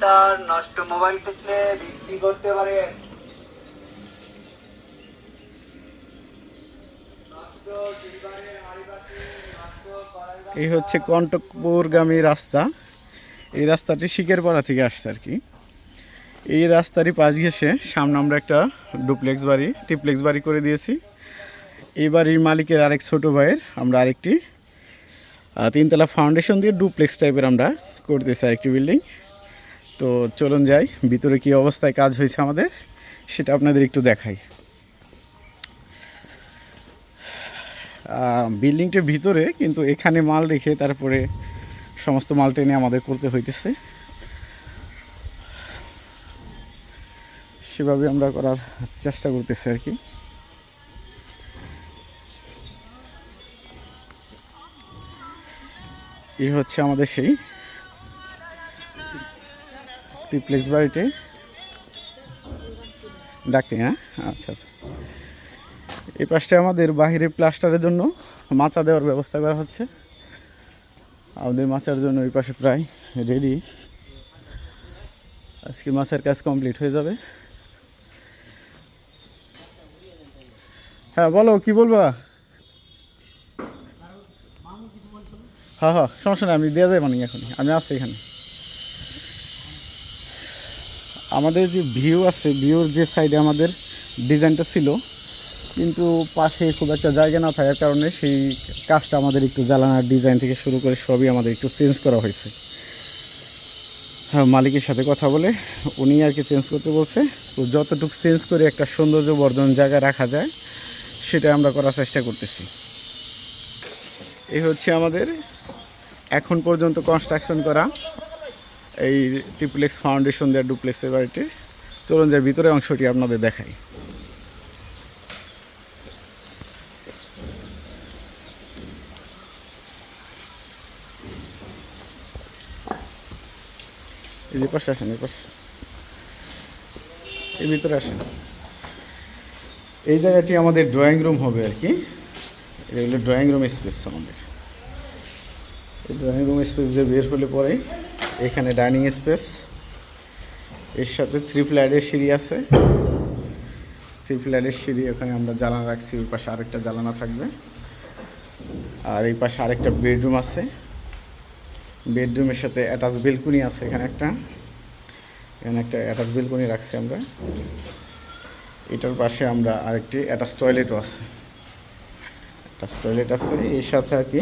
Centre নষ্ট mobile ক্ষেত্রে বিক্রি করতে কড়াইবাতি, এই হচ্ছে কণ্টকপুরগামী রাস্তা। এই রাস্তাটি শিকেরপাড়া থেকে আসছে আর কি। এই রাস্তারই পাশ ঘেসে সামনে আমরা একটা ডুপ্লেক্স বাড়ি ট্রিপ্লেক্স বাড়ি করে দিয়েছি। এই বাড়ির মালিকের আরেক ছোট ভাইয়ের আমরা আরেকটি তিনতলা ফাউন্ডেশন দিয়ে ডুপ্লেক্স টাইপের আমরা করতেছি আরেকটি বিল্ডিং তো চলুন যাই, ভিতরে কি অবস্থায় কাজ হয়েছে আমাদের, সেটা আপনাদের একটু দেখাই। বিল্ডিংটার ভিতরে কিন্তু এখানে মাল রেখে তারপরে সমস্ত মাল টেনে আমাদের করতে হইতেছে। সেভাবে আমরা করার চেষ্টা করতেছি আর কি। এই হচ্ছে আমাদের সেই ত্রিপ্লেক্স বাড়িতে ডাকতে হ্যাঁ? আচ্ছা আচ্ছা। এই পাশটা আমাদের বাহিরে প্লাস্টারের জন্য মাচা দেওয়ার ব্যবস্থা করা হচ্ছে। আমাদের মাচার জন্য ওই পাশে প্রায় রেডি আজকে মাছের কাজ কমপ্লিট হয়ে যাবে। হ্যাঁ বলো, কি বলবা? হ্যাঁ হ্যাঁ সমস্যা নেই, আমি দেওয়া যাবে মানে এখন আমি আছি এখানে। আমাদের যে ভিউ আছে, ভিউর যে সাইডে আমাদের ডিজাইনটা ছিল, কিন্তু পাশে খুব একটা জায়গা না থাকার কারণে সেই কাজটা আমাদের একটু জ্বালানার ডিজাইন থেকে শুরু করে সবই আমাদের একটু চেঞ্জ করা হয়েছে। হ্যাঁ মালিকের সাথে কথা বলে উনি আর কি চেঞ্জ করতে বলছে। তো যতটুকু চেঞ্জ করে একটা সৌন্দর্য বর্ধন জায়গা রাখা যায় সেটা আমরা করার চেষ্টা করতেছি। এই হচ্ছে আমাদের এখন পর্যন্ত কনস্ট্রাকশন করা এই ট্রিপ্লেক্স ফাউন্ডেশন দেওয়ার ডুপ্লেক্সের বাড়িটির। চলুন যাই, ভিতরে অংশটি আপনাদের দেখাই। এই যে পাশে আসেন, এই পাশে। এই ভিতরে আসেন। এই জায়গাটি আমাদের ড্রয়িং রুম হবে আর কি। এটা হলো ড্রয়িং রুম স্পেস আমাদের। এই ড্রয়িং রুম স্পেস দিয়ে বের হলে পরে এখানে ডাইনিং স্পেস। এর সাথে থ্রি ফ্ল্যাটের সিঁড়ি আছে। থ্রি ফ্ল্যাটের সিঁড়ি ওখানে আমরা জ্বালানা রাখছি, ওই পাশে আরেকটা জ্বালানা থাকবে। আর এই পাশে আরেকটা বেডরুম আছে। বেডরুমের সাথে অ্যাটাচ বেলকুনি আছে এখানে একটা। এখানে একটা অ্যাটাচ বেলকুনি রাখছি আমরা। এটার পাশে আমরা আরেকটি অ্যাটাচ টয়লেটও আছে। অ্যাটাচ টয়লেট আছে, এর সাথে আর কি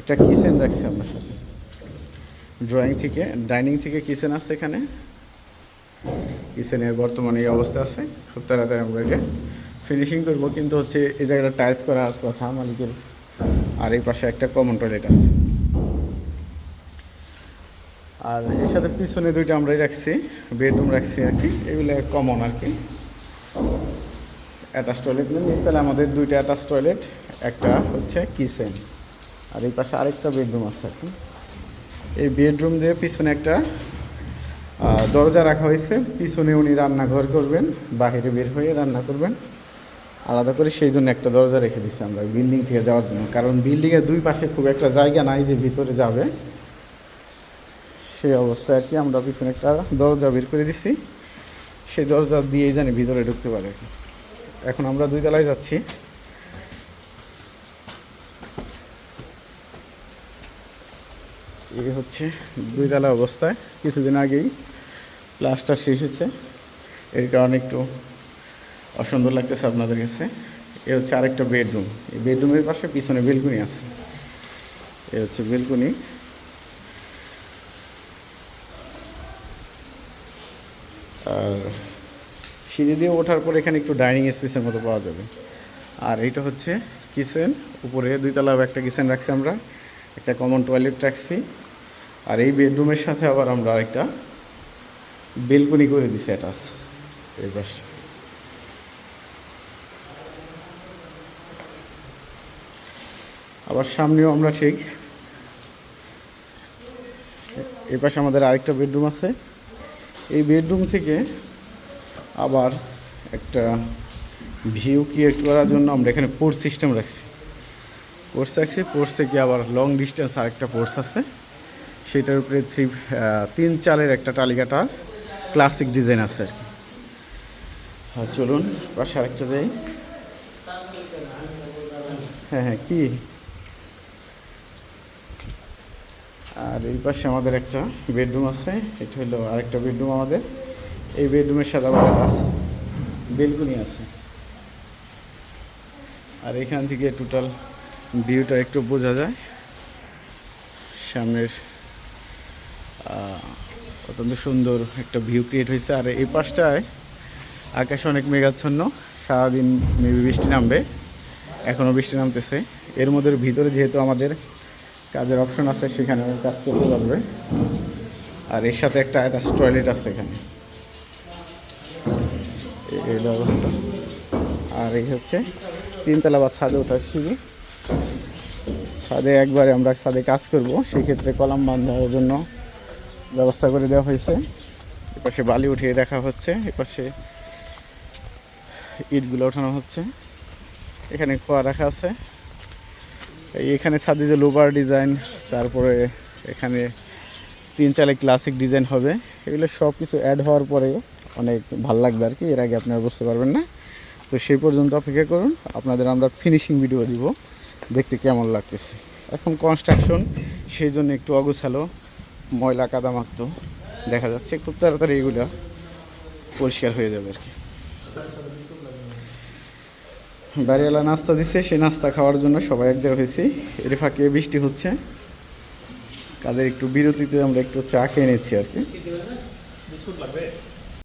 একটা কিচেন রাখছি আমরা সাথে। ড্রয়িং থেকে ডাইনিং থেকে কিচেন আছে এখানে। কিচেনের বর্তমানে এই অবস্থা আছে, খুব তাড়াতাড়ি আমরা এটা ফিনিশিং করব। কিন্তু হচ্ছে এই জায়গাটা টাইলস করার কথা, মালিকের। আর এই পাশে একটা কমন টয়লেট আছে। আর এর সাথে পিছনে দুইটা আমরাই রাখছি বেডরুম রাখছি আর কি। এগুলো কমন আর কি। অ্যাটাচ টয়লেট নিচতলে আমাদের দুইটা অ্যাটাচ টয়লেট একটা হচ্ছে কিচেন আর এই পাশে আরেকটা বেডরুম আছে আর কি। এই বেডরুম দিয়ে পিছনে একটা দরজা রাখা হয়েছে। পিছনে উনি রান্নাঘর করবেন, বাহিরে বের হয়ে রান্না করবেন। আলাদা করে সেই জন্য একটা দরজা রেখে দিচ্ছি আমরা বিল্ডিং থেকে যাওয়ার জন্য। কারণ বিল্ডিংয়ের দুই পাশে খুব একটা জায়গা নাই যে ভিতরে যাবে। সেই অবস্থায় আর কি আমরা পিছনে একটা দরজা বের করে দিছি। সেই দরজা দিয়েই জানি ভিতরে ঢুকতে পারে এখন আমরা দুই তলায় যাচ্ছি। এই হচ্ছে দুই তলা অবস্থায়। কিছুদিন আগেই প্লাস্টার শেষ হয়েছে। এর কারণে একটু অসুন্দর লাগতেছে আপনাদের কাছে। এ হচ্ছে আরেকটা বেডরুম। এই বেডরুমের পাশে পিছনে বেলকুনি আছে। এ হচ্ছে বেলকুনি। আর সিঁড়ি দিয়ে ওঠার পর এখানে একটু ডাইনিং স্পেসের মতো পাওয়া যাবে। আর এইটা হচ্ছে কিচেন। উপরে দুইতলা একটা কিচেন রাখছি আমরা। একটা কমন টয়লেট রাখছি। আর এই বেডরুমের সাথে আবার আমরা একটা বেলকনি করে দিছি অ্যাটাচ এই পাশটা। আবার সামনেও আমরা ঠিক এই পাশে আমাদের আরেকটা বেডরুম আছে। এই বেডরুম থেকে আবার একটা ভিউ ক্রিয়েট করার জন্য আমরা এখানে পোর্ট সিস্টেম রাখছি। পোর্টস রাখছি পোর্টস থেকে আবার লং ডিস্টেন্স আরেকটা পোর্টস আছে। সেটার উপরে থ্রি তিন চালের একটা টালিকাটা ক্লাসিক ডিজাইন আছে আর কি। হ্যাঁ চলুন, পাশে আরেকটা যাই হ্যাঁ হ্যাঁ কি? আর এই পাশে আমাদের একটা বেডরুম আছে। এটা হলো আরেকটা বেডরুম আমাদের। এই বেডরুমের সাদা বাগান আছে। বেলকুনি আছে। আর এখান থেকে টোটাল ভিউটা একটু বোঝা যায়। সামনের অত্যন্ত সুন্দর একটা ভিউ ক্রিয়েট হয়েছে। আর এই পাশটায় আকাশ অনেক মেঘাচ্ছন্ন, সারাদিন মেবি বৃষ্টি নামবে এখনও বৃষ্টি নামতেছে। এর মধ্যে ভিতরে যেহেতু আমাদের কাজের অপশন আছে, সেখানে কাজ করতে পারবে। আর এর সাথে একটা অ্যাটাচ টয়লেট আছে এখানে। এই হলো অবস্থা আর এই হচ্ছে তিনতলা বা ছাদে ওঠার সিঁড়ি। ছাদে একবারে আমরা ছাদে কাজ করব, সেক্ষেত্রে কলাম বাঁধার জন্য ব্যবস্থা করে দেওয়া হয়েছে। এপাশে বালি উঠিয়ে রাখা হচ্ছে, এপাশে ইটগুলো ওঠানো হচ্ছে। এখানে খোয়া রাখা আছে। এখানে ছাদে যে লোবার ডিজাইন, তারপরে এখানে তিন চালে ক্লাসিক ডিজাইন হবে। এগুলো সব কিছু অ্যাড হওয়ার পরে অনেক ভালো লাগবে আর কি, এর আগে আপনারা বুঝতে পারবেন না। তো সেই পর্যন্ত অপেক্ষা করুন, আপনাদের আমরা ফিনিশিং ভিডিও দিব। দেখতে কেমন লাগতেছে? এখন কনস্ট্রাকশন সেই জন্য একটু অগোছালো, ময়লা কাদা কাদামাক্ত দেখা যাচ্ছে খুব তাড়াতাড়ি এগুলো পরিষ্কার হয়ে যাবে আর কি। বাড়িওয়ালা নাস্তা দিচ্ছে সেই নাস্তা খাওয়ার জন্য সবাই এক জায়গায় হয়েছি। এর ফাঁকে বৃষ্টি হচ্ছে। কাজের একটু বিরতিতে আমরা একটু চা খেয়ে নিচ্ছি আর কি।